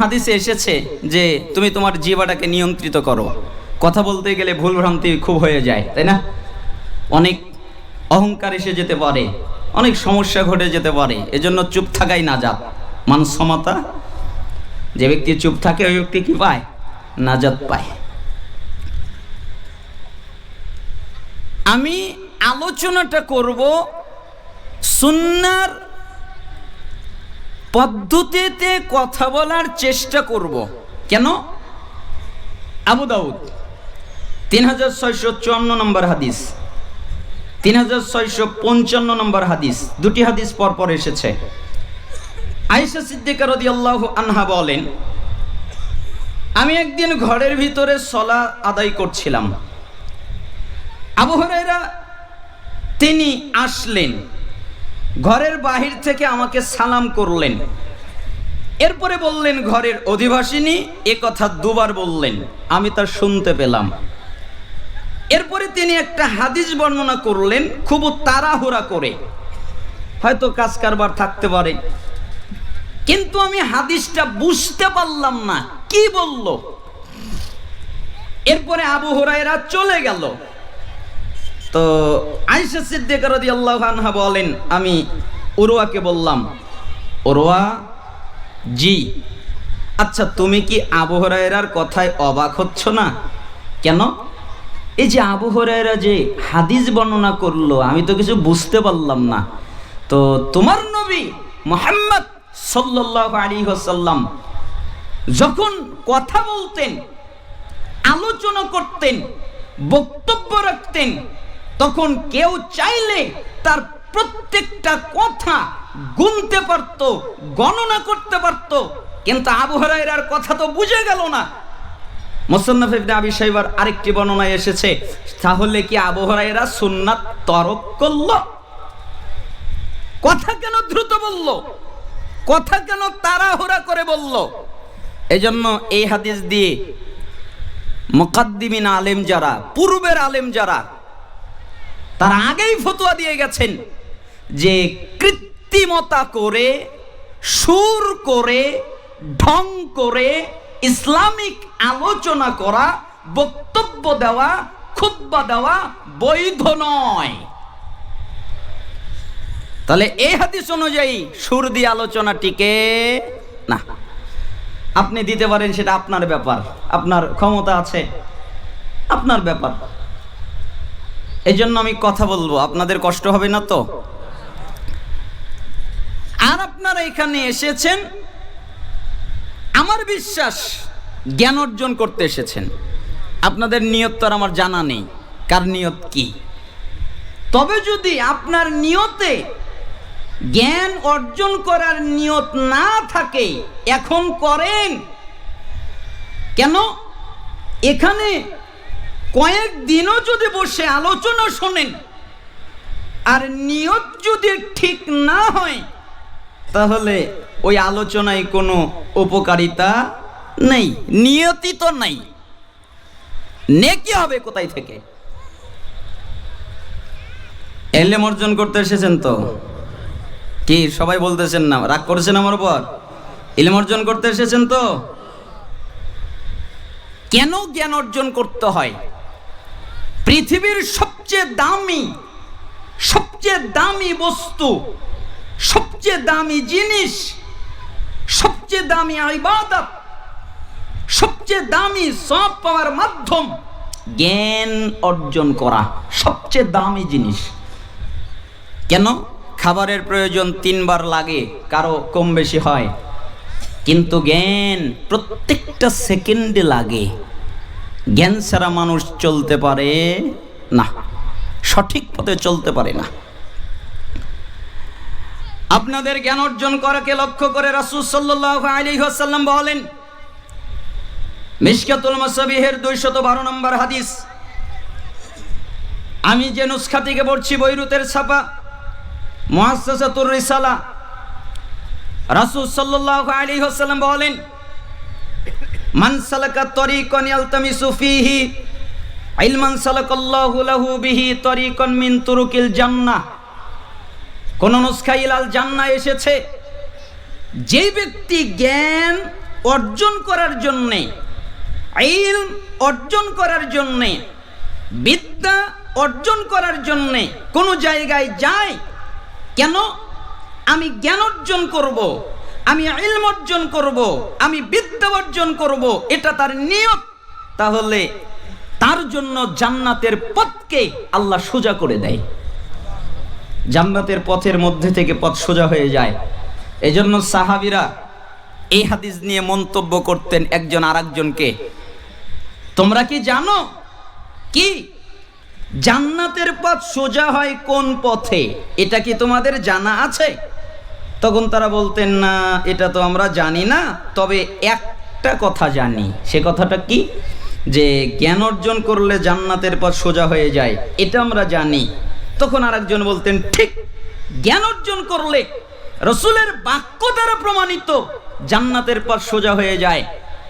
হাদিসে এসেছে যে তুমি তোমার জিবাটাকে নিয়ন্ত্রিত করো। কথা বলতে গেলে ভুল ভ্রান্তি খুব হয়ে যায়, তাই না? অনেক অহংকার এসে যেতে পারে, অনেক সমস্যা ঘটে যেতে পারে, এজন্য চুপ থাকাই নাজাত। মানসমতা যে ব্যক্তি চুপ থাকে ওই ব্যক্তি কি পায়? নাজাত পায়। আমি আলোচনাটা করব সুন্নার পদ্ধতিতে কথা বলার চেষ্টা করব। কেন? আবু দাউদ, তিন হাজার ছয়শো চুয়ান্ন নম্বর হাদিস, তিন হাজার ছয়শো পঞ্চান্ন নম্বর হাদিস, দুটি হাদিস পরপর এসেছে। আয়েশা সিদ্দিকা রদিয়াল্লাহু আনহা বলেন, আমি একদিন ঘরের ভিতরে সলা আদায় করছিলাম। আবু তিনি আসলেন। ঘরের বাহির থেকে আমাকে সালাম করলেন। এরপরে বললেন, ঘরের অধিবাসিনী এ কথা দুবার বললেন, আমি তা শুনতে পেলাম। এরপরে তিনি একটা হাদিস বর্ণনা করলেন, খুব তাড়াহুড়া করে। হয়তো কাজ কারবার থাকতে পারে। কিন্তু আমি হাদিসটা বুঝতে পারলাম না, কি বলল? এরপরে আবু হুরায়রা চলে গেল। তো আয়েশা সিদ্দিকা রাদিয়াল্লাহু আনহা বলেন, আমি উরওয়াকে বললাম, উরওয়া, জি। আচ্ছা তুমি কি আবু হুরায়রার কথায় অবাক হচ্ছ না? কেন? এই যে আবু হুরায়রা যে হাদিস বর্ণনা করল, আমি তো কিছু বুঝতে পারলাম না। তো তোমার নবী মোহাম্মদ আলাইহি ওয়াসাল্লাম যখন কথা বলতেন, আলোচনা করতেন, বক্তব্য রাখতেন তখন কেউ চাইলে তার প্রত্যেকটা কথা গুনতে পারত, গণনা করতে পারত, কিন্তু আবু হরাইরার কথা তো বুঝে গেল না। মোসান্নফ ইবনে আবি আরেকটি বর্ণনায় এসেছে, তাহলে কি আবু হরাইরা সুন্নাত তরক করল? কথা কেন দ্রুত বলল? কথা কেন তাড়াহুড়া করে বলল? এজন্য এই হাদিস দিয়ে মুকাদ্দিমিন আলেম যারা, পূর্বের আলেম যারা তারা আগেই ফতুয়া দিয়ে গেছেন যে কৃত্রিমতা করে, সুর করে, ঢং করে, ইসলামিক আলোচনা করা, বক্তব্য দেওয়া, খুতবা দেওয়া বৈধ নয়। তাহলে এই হাদিস অনুযায়ী সুর দিয়ে আলোচনা টিকে না, আপনি দিতে পারেন সেটা আপনার ব্যাপার, আপনার ক্ষমতা আছে, আপনার ব্যাপার। এই জন্য আমি কথা বলব। আপনাদের কষ্ট হবে না তো? আর আপনারা এখানে এসেছেন, আমার বিশ্বাস জ্ঞান অর্জন করতে এসেছেন। আপনাদের নিয়ত তো আমার জানা নেই। কার নিয়ত কি? তবে যদি আপনার নিয়তে জ্ঞান অর্জন করার নিয়ত না থাকে, এখন করেন। কেন? এখানে কয়েক দিনও যদি বসে আলোচনা শোনেন, আর নিয়ত যদি ঠিক না হয়, তাহলে ওই আলোচনায় কোনো উপকারিতা নেই, নিয়তি তো নাই। নেকি হবে কোথায় থেকে? এলেম অর্জন করতে এসেছেন তো? কি, সবাই বলতেছেন না, রাগ করেছেন আমার উপর? ইলম অর্জন করতে এসেছেন তো? কেন জ্ঞান অর্জন করতে হয়? পৃথিবীর সবচেয়ে দামি সবচেয়ে দামি বস্তু, সবচেয়ে দামি জিনিস, সবচেয়ে দামি ইবাদত, সবচেয়ে দামি সব পাওয়ার মাধ্যম, জ্ঞান অর্জন করা সবচেয়ে দামি জিনিস। কেন? খাবারের প্রয়োজন তিনবার লাগে, কারও কম বেশি হয়। কিন্তু জ্ঞান প্রত্যেকটা সেকেন্ডে লাগে। জ্ঞান ছাড়া মানুষ চলতে পারে না। সঠিক পথে চলতে পারে না। আপনাদের জ্ঞান অর্জন করাকে লক্ষ্য করে রাসূল সাল্লাল্লাহু আলাইহি ওয়াসাল্লাম বলেন, মিশকাতুল মাসাবিহের 212 নম্বর হাদিস, আমি যে নুসখা থেকে পড়ছি বৈরুতের ছাপা, মুআসসাসাতুর রিসালা, রাসূল সাল্লাল্লাহু আলাইহি ওয়াসাল্লাম বলেন মান সালাকা তরিকান ইয়ালতামিসু ফীহি, ইলমান সালাকাল্লাহু লাহু বিহি তরিকান মিন তুরুকিল জান্নাহ। কোন নুসখা ইলাল জান্নাহ এসেছে। যেই ব্যক্তি জ্ঞান অর্জন করার জন্যে, ইলম অর্জন করার জন্যে, বিদ্যা অর্জন করার জন্যে কোনো জায়গায় যায়, কেন? আমি জ্ঞান অর্জন করব। আমি ইলম অর্জন করব। আমি বিদ্যা অর্জন করব। এটা তার নিয়ত। তাহলে তার জন্য জান্নাতের পথকে আল্লাহ সোজা করে দেয়। জান্নাতের পথের মধ্যে থেকে পথ সোজা হয়ে যায়। এজন্য সাহাবিরা এই হাদিস নিয়ে মন্তব্য করতেন একজন আরেকজনকে। তোমরা কি জানো কি? জান্নাতের পথ সোজা হয় কোন পথে? এটা কি তোমাদের জানা আছে? তখন তারা বলতেন, না, এটা তো আমরা জানি না। তবে একটা কথা জানি, সে কথাটা কি? যে জ্ঞান অর্জন করলে জান্নাতের পথ সোজা হয়ে যায়, এটা আমরা জানি। তখন আরেকজন বলতেন, ঠিক, জ্ঞান অর্জন করলে রসুলের বাক্য দ্বারা প্রমাণিত জান্নাতের পথ সোজা হয়ে যায়।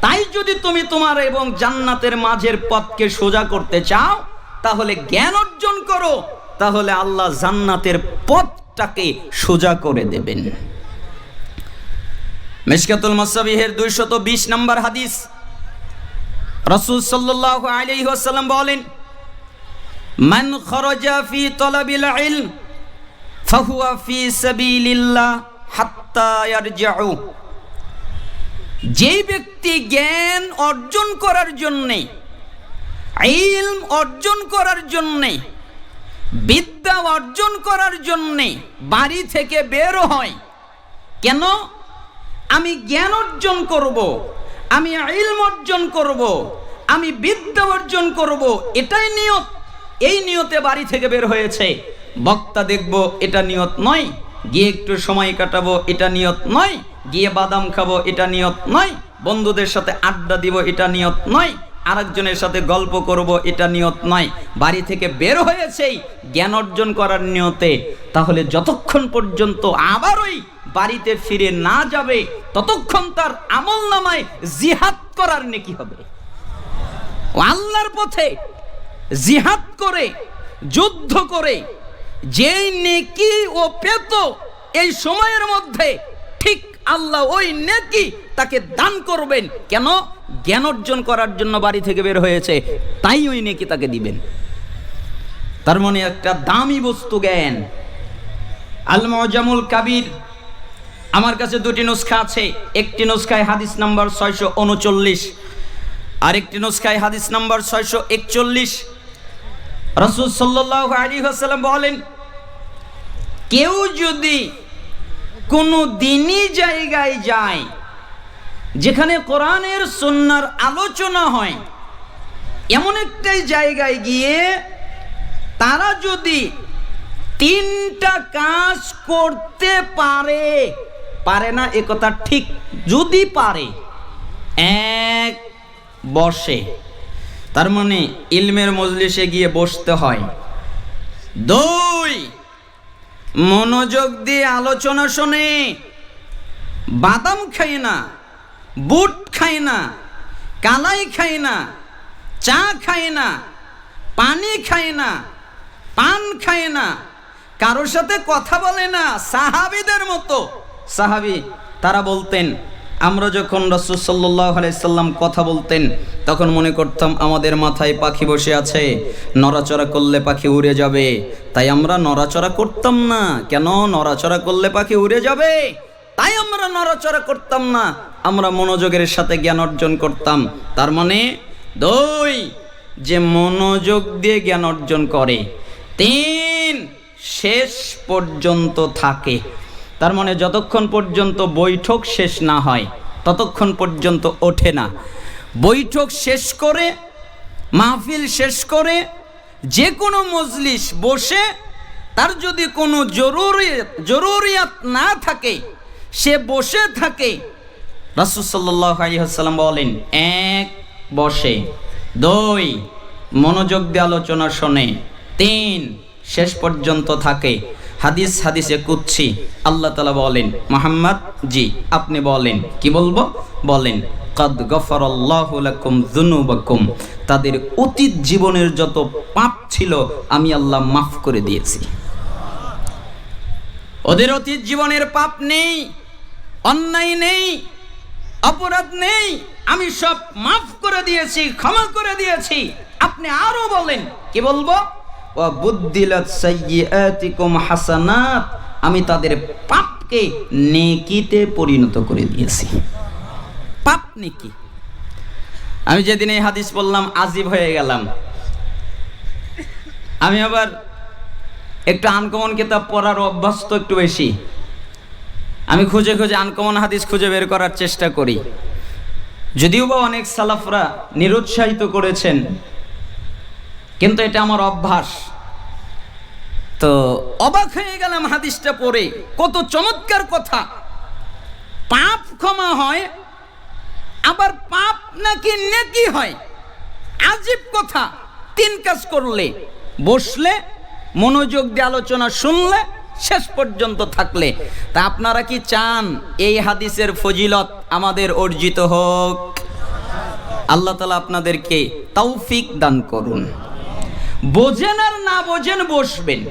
তাই যদি তুমি তোমার এবং জান্নাতের মাঝের পথকে সোজা করতে চাও, তাহলে জ্ঞান অর্জন করো। তাহলে আল্লাহ জান্নাতের পথটাকে সোজা করে দেবেন। মেশকাতুল মাসাবিহের দুইশত বিশ নম্বর হাদিস। রসুল সাল্লাহ আলাইহি ওয়াসাল্লাম বলেন, মান খরজা ফি তলাবিল ইলম, ফাহুয়া ফি সাবিলিল্লাহ হাত্তা ইয়ারজাউ। যেই ব্যক্তি জ্ঞান অর্জন করার জন্যে, ইলম অর্জন করার জন্যে বিদ্যা অর্জন করার জন্যে বাড়ি থেকে বের হয়। কেন? আমি জ্ঞান অর্জন করব, আমি ইলম অর্জন করব, আমি বিদ্যা অর্জন করব, এটাই নিয়ত। এই নিয়তে বাড়ি থেকে বের হয়েছে। বক্তা দেখব, এটা নিয়ত নয়। গিয়ে একটু সময় কাটাবো, এটা নিয়ত নয়। গিয়ে বাদাম খাব, এটা নিয়ত নয়। বন্ধুদের সাথে আড্ডা দিব, এটা নিয়ত নয়। আরেকজনের সাথে গল্প করব, এটা নিয়ত নয়। বাড়ি থেকে বের হয়েছেই জ্ঞান অর্জন করার নিয়তে, তাহলে যতক্ষণ পর্যন্ত আবার ওই বাড়িতে ফিরে না যাবে, ততক্ষণ তার আমল নামায় জিহাদ করার নেকি হবে। আল্লাহর পথে জিহাদ করে, যুদ্ধ করে, যেই নেকি ও পেত এই সময়ের মধ্যে, ঠিক আল্লাহ ওই নেকি তাকে দান করবেন। কেন? জ্ঞান অর্জন করার জন্য বাড়ি থেকে বের হয়েছে, তাই ওই নেকি তাকে দিবেন। তার মানে একটা দামি বস্তু জ্ঞান। আল কাবির, আমার কাছে দুটি নুসখা আছে। একটি নুসখায় হাদিস নাম্বার ছয়শো উনচল্লিশ, আরেকটি নুসখায় হাদিস নাম্বার ছয়শো একচল্লিশ। রসুল সাল্লাহ আলী হাসালাম বলেন, কেউ যদি কোনো দিনই জায়গায় যায় যেখানে কোরআনের সন্ন্যার আলোচনা হয়, এমন একটাই জায়গায় গিয়ে তারা যদি তিনটা কাজ করতে পারে পারে না, এ কথা ঠিক যদি পারে, এক বসে, তার মানে ইলমের মজলিসে গিয়ে বসতে হয়। দুই, মনোযোগ দিয়ে আলোচনা শোনে, বাদাম খাই না। বুট খায় না, কালাই খায় না, চা খায় না, পানি খায় না, পান খায় না, কারোর সাথে কথা বলে না, সাহাবিদের মতো। সাহাবি, তারা বলতেন, আমরা যখন রসুল সাল্লাহ আলাইসাল্লাম কথা বলতেন, তখন মনে করতাম আমাদের মাথায় পাখি বসে আছে, নড়াচড়া করলে পাখি উড়ে যাবে। তাই আমরা নড়াচড়া করতাম না। কেন? নড়াচড়া করলে পাখি উড়ে যাবে? তাই আমরা নড়াচড়া করতাম না। আমরা মনোযোগের সাথে জ্ঞান অর্জন করতাম। তার মানে দুই, যে মনোযোগ দিয়ে জ্ঞান অর্জন করে, তিন, শেষ পর্যন্ত থাকে। তার মানে যতক্ষণ পর্যন্ত বৈঠক শেষ না হয়, ততক্ষণ পর্যন্ত ওঠে না। বৈঠক শেষ করে, মাহফিল শেষ করে যে কোনো মজলিস বসে, তার যদি কোনো জরুরি, জরুরিয়াত না থাকে, সে বসে থাকে রাসুসাল্লাহ আলিহাসাল্লাম বলেন, এক বসে দুই মনোযোগ দিয়ে আলোচনা শোনে, তিন শেষ পর্যন্ত থাকে, হাদিস হাদিসে কুচ্ছি আল্লাহ তালা বলেন, মোহাম্মদ, জি, আপনি বলেন। কি বলব? বলেন, কদ গফরল্লাহুলাকুম জুনুবাকুম তাদের অতীত জীবনের যত পাপ ছিল, আমি আল্লাহ মাফ করে দিয়েছি। ওদের অতীত জীবনের পাপ নেই, অন্যায় নেই অপরাধ নেই। আমি সব মাফ করে দিয়েছি ক্ষমা করে দিয়েছি। আপনি আরও বলেন কি বলব? হাসানাত। আমি তাদের পাপকে নেকিতে পরিণত করে দিয়েছি। পাপ নেকি? আমি যেদিন এই হাদিস বললাম আজিব হয়ে গেলাম। আমি আবার একটু আনকমন কিতাব পড়ার অভ্যাস তো একটু বেশি। আমি খুঁজে খুঁজে আনকমন হাদিস খুঁজে বের করার চেষ্টা করি। যদিও বা অনেক সালাফরা নিরুৎসাহিত করেছেন, কিন্তু এটা আমার অভ্যাস। তো অবাক হয়ে গেলাম হাদিসটা পড়ে, কত চমৎকার কথা। পাপ ক্ষমা হয়, আবার পাপ নাকি নেকি হয়। আজীব কথা, তিন কাজ করলে, বসলে, মনোযোগ দিয়ে আলোচনা শুনলে শেষ পর্যন্ত থাকলে। তা আপনারা কি চান এই হাদিসের ফজিলত আমাদের অর্জিত হোক? আল্লাহ তালা আপনাদেরকে তৌফিক দান করুন। বোঝেন আর না বোঝেন বসবেন।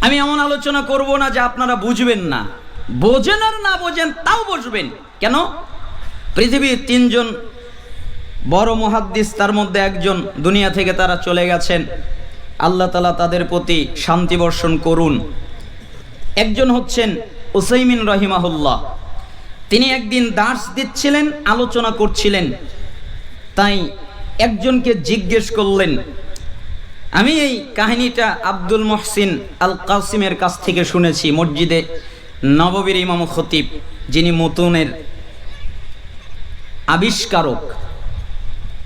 আমি এমন আলোচনা করব না যে আপনারা বুঝবেন না। বোঝেন আর না বোঝেন তাও বসবেন। কেন? পৃথিবীর তিনজন বড় মহাদ্দিস, তার মধ্যে একজন দুনিয়া থেকে তারা চলে গেছেন। আল্লাহ তালা তাদের প্রতি শান্তি বর্ষণ করুন। একজন হচ্ছেন ওসাইমিন রহিমাহুল্লাহ। তিনি একদিন দাস দিচ্ছিলেন, আলোচনা করছিলেন। তাই একজনকে জিজ্ঞেস করলেন, আমি এই কাহিনীটা আব্দুল মহসিন আল কাসিমের কাছ থেকে শুনেছি, মসজিদে নববীর ইমাম খতিব যিনি মতুনের আবিষ্কারক।